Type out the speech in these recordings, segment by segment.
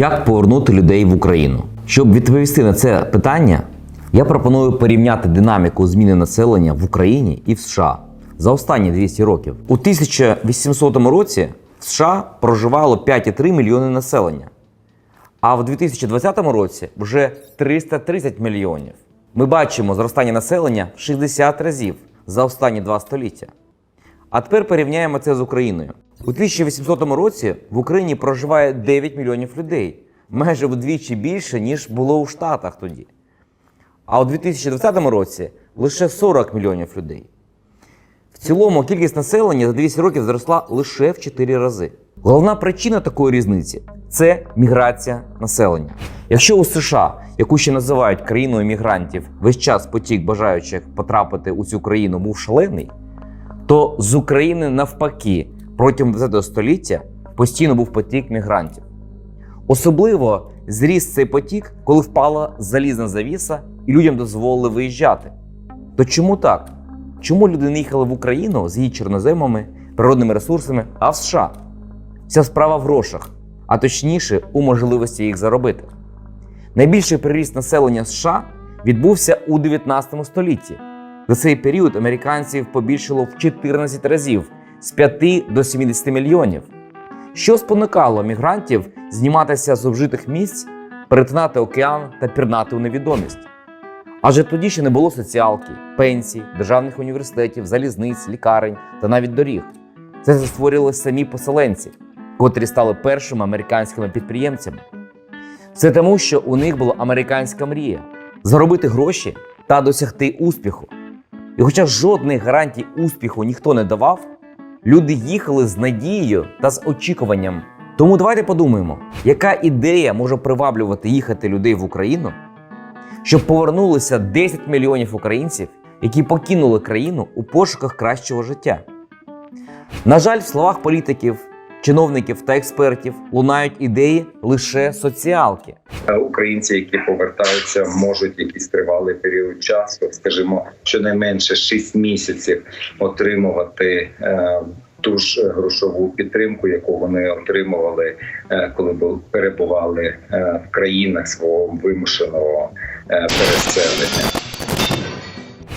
Як повернути людей в Україну? Щоб відповісти на це питання, я пропоную порівняти динаміку зміни населення в Україні і в США за останні 200 років. У 1800 році в США проживало 5,3 мільйони населення, а в 2020 році вже 330 мільйонів. Ми бачимо зростання населення в 60 разів за останні два століття. А тепер порівняємо це з Україною. У 1800 році в Україні проживає 9 мільйонів людей, майже вдвічі більше, ніж було у Штатах тоді. А у 2020 році лише 40 мільйонів людей. В цілому кількість населення за 200 років зросла лише в 4 рази. Головна причина такої різниці це міграція населення. Якщо у США, яку ще називають країною мігрантів, весь час потік бажаючих потрапити у цю країну був шалений, то з України навпаки протягом 20 століття постійно був потік мігрантів. Особливо зріс цей потік, коли впала залізна завіса і людям дозволили виїжджати. То чому так? Чому люди не їхали в Україну з її чорноземами, природними ресурсами, а в США? Вся справа в грошах, а точніше у можливості їх заробити. Найбільший приріст населення США відбувся у 19 столітті. За цей період американців побільшало в 14 разів з 5 до 70 мільйонів. Що спонукало мігрантів зніматися з обжитих місць, перетинати океан та пірнати у невідомість? Адже тоді ще не було соціалки, пенсій, державних університетів, залізниць, лікарень та навіть доріг. Це створювали самі поселенці, котрі стали першими американськими підприємцями. Це тому, що у них була американська мрія заробити гроші та досягти успіху. І хоча жодних гарантій успіху ніхто не давав, люди їхали з надією та з очікуванням. Тому давайте подумаємо, яка ідея може приваблювати їхати людей в Україну, щоб повернулися 10 мільйонів українців, які покинули країну у пошуках кращого життя. На жаль, в словах політиків, чиновників та експертів лунають ідеї лише соціалки. Українці, які повертаються, можуть якийсь тривалий період часу, скажімо, щонайменше 6 місяців отримувати. е, Ту ж грошову підтримку, яку вони отримували, е, коли бу- перебували е, в країнах свого вимушеного е, переселення.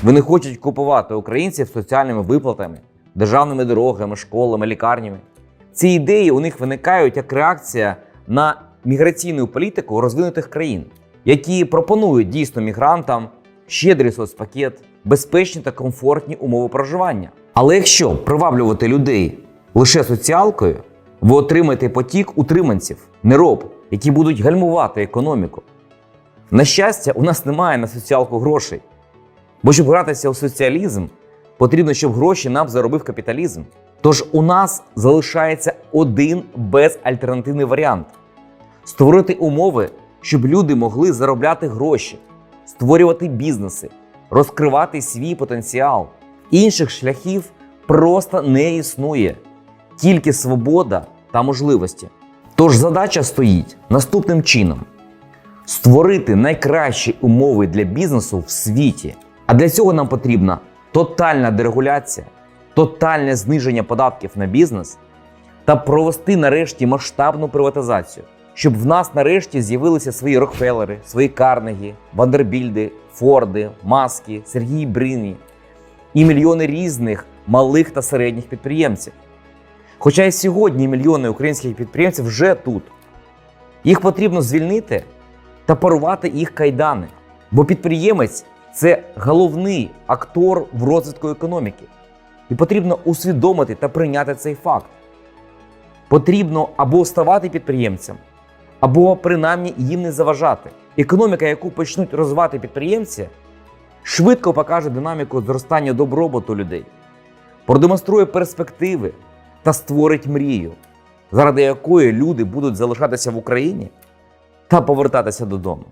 Вони хочуть купувати українців соціальними виплатами, державними дорогами, школами, лікарнями. Ці ідеї у них виникають як реакція на міграційну політику розвинутих країн, які пропонують дійсно мігрантам щедрий соцпакет, безпечні та комфортні умови проживання. Але якщо приваблювати людей лише соціалкою, ви отримаєте потік утриманців, нероб, які будуть гальмувати економіку. На щастя, у нас немає на соціалку грошей. Бо щоб гратися у соціалізм, потрібно, щоб гроші нам заробив капіталізм. Тож у нас залишається один безальтернативний варіант: створити умови, щоб люди могли заробляти гроші, створювати бізнеси, розкривати свій потенціал. Інших шляхів просто не існує, тільки свобода та можливості. Тож задача стоїть наступним чином: створити найкращі умови для бізнесу в світі. А для цього нам потрібна тотальна дерегуляція, тотальне зниження податків на бізнес та провести нарешті масштабну приватизацію, щоб в нас нарешті з'явилися свої Рокфеллери, свої Карнегі, Вандербільди, Форди, Маски, Сергії Брині і мільйони різних малих та середніх підприємців. Хоча і сьогодні мільйони українських підприємців вже тут. Їх потрібно звільнити та порвати їх кайдани. Бо підприємець це головний актор в розвитку економіки. І потрібно усвідомити та прийняти цей факт. Потрібно або ставати підприємцем, або принаймні їм не заважати. Економіка, яку почнуть розвивати підприємці, швидко покаже динаміку зростання добробуту людей, продемонструє перспективи та створить мрію, заради якої люди будуть залишатися в Україні та повертатися додому.